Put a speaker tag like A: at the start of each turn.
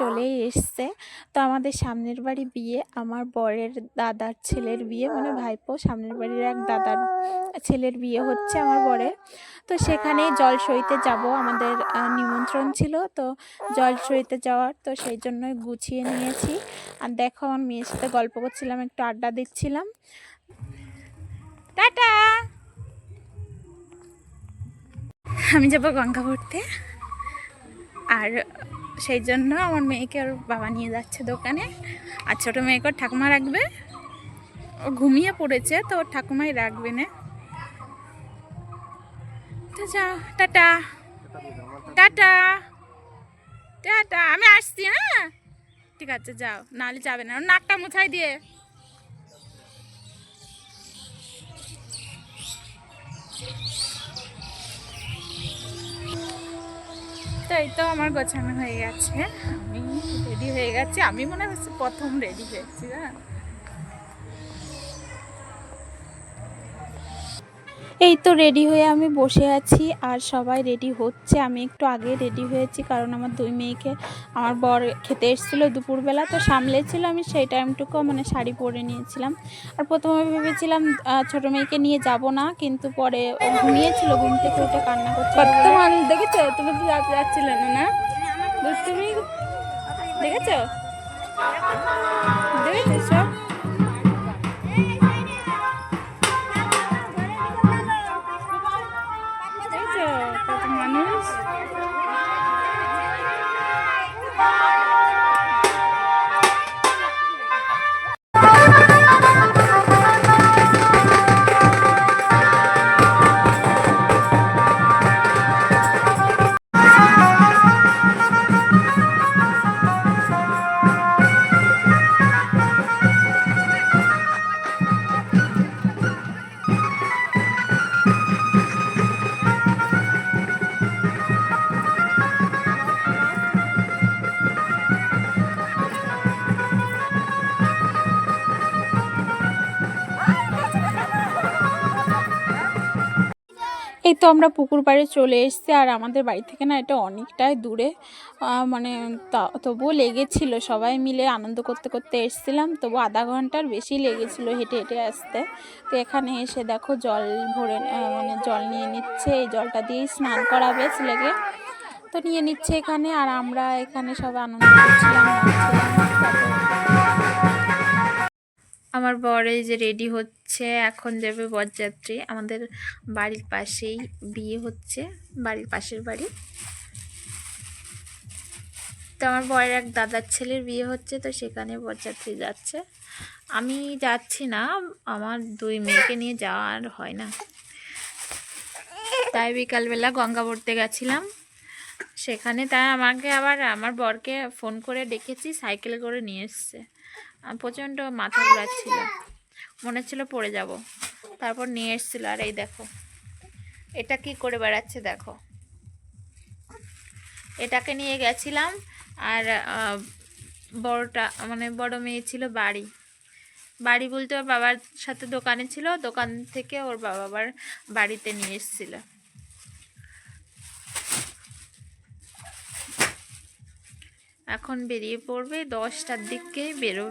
A: চলেই এসছে। তো আমাদের সামনের বাড়ি বিয়ে, আমার বরের দাদার ছেলের বিয়ে মানে ভাইপো সামনের বাড়ির এক দাদার ছেলের বিয়ে হচ্ছে আমার বরের। তো সেখানেই জল সইতে যাব, আমাদের নিমন্ত্রণ ছিল। তো জল সইতে যাওয়ার, তো সেই জন্যই গুছিয়ে নিয়েছি। আর দেখো, আমার মেয়ের সাথে গল্প করছিলাম, একটু আড্ডা দিচ্ছিলাম। টাটা! আমি যাব গঙ্গা ভরতে আর সেই জন্য আমার মেয়েকে ওর বাবা নিয়ে যাচ্ছে দোকানে। আর ছোটো মেয়েকে ওর ঠাকুমা রাখবে। ও ঘুমিয়ে পড়েছে, তো ওর ঠাকুমাই রাখবে না। তো যাও, টাটা। টাটা। টাটা, আমি আসছি হ্যাঁ? ঠিক আছে, যাও। নাহলে যাবে না। ওর নাকটা মুছাই দিয়ে। তো এই তো আমার গোছানো হয়ে গেছে। আমি রেডি হয়ে গেছি। আমি মনে হচ্ছে প্রথম রেডি হয়েছি হ্যাঁ এই তো রেডি হয়ে আমি বসে আছি আর সবাই রেডি হচ্ছে। আমি একটু আগে রেডি হয়েছি কারণ আমার দুই মেয়েকে, আমার বর খেতে এসেছিল দুপুরবেলা, তো সামলেছিল আমি সেই টাইমটুকু মানে শাড়ি পরে নিয়েছিলাম। আর প্রথমে ভেবেছিলাম ছোট মেয়েকে নিয়ে যাব না, কিন্তু পরে ঘুমিয়েছিল, ঘুম থেকে উঠে কান্না
B: বর্তমান, দেখেছ? তুমি তো যাচ্ছিলে না না? তুমি দেখেছ? দেখেছ সব?
A: তো আমরা পুকুর পাড়ে চলে এসেছি, আর আমাদের বাড়ি থেকে না এটা অনেকটাই দূরে। মানে তবুও লেগেছিল, সবাই মিলে আনন্দ করতে করতে এসেছিলাম। তবু আধা ঘণ্টার বেশি লেগেছিল হেঁটে হেঁটে আসতে। তো এখানে এসে দেখো জল ভরে মানে জল নিয়ে নিচ্ছে, এই জলটা দিয়েই স্নান করাবে ছেলেকে। তো নিয়ে নিচ্ছে এখানে, আর আমরা এখানে সবাই আনন্দ করছিলাম। আমার বর যে রেডি হচ্ছে, এখন যাবে বরযাত্রী। আমাদের বাড়ির পাশেই বিয়ে হচ্ছে, বাড়ির পাশের বাড়ি। তো আমার বরের এক দাদার ছেলের বিয়ে হচ্ছে, তো সেখানে বরযাত্রী যাচ্ছে। আমি যাচ্ছি না, আমার দুই মেয়েকে নিয়ে যাওয়ার হয় না। তাই বিকালবেলা গঙ্গা পড়তে গেছিলাম। সেখানে তাই আমাকে আবার, আমার বরকে ফোন করে ডেকেছি, সাইকেল করে নিয়ে এসছে। প্রচণ্ড মাথা ঘোরাচ্ছিল। মনে ছিল পড়ে যাব। তারপর নিয়ে এসেছিল, আর এই দেখো, এটা কি করে বেড়াচ্ছে দেখো। এটাকে নিয়ে গেছিলাম, আর বড়টা মানে বড় মেয়ে ছিল বাড়ি। বাড়ি বলতে ওর বাবার সাথে দোকানে ছিল, দোকান থেকে ওর বাবা বাড়িতে নিয়ে এসেছিল। এখন বেরিয়ে পড়বে, দশটার দিকে বেরোবে।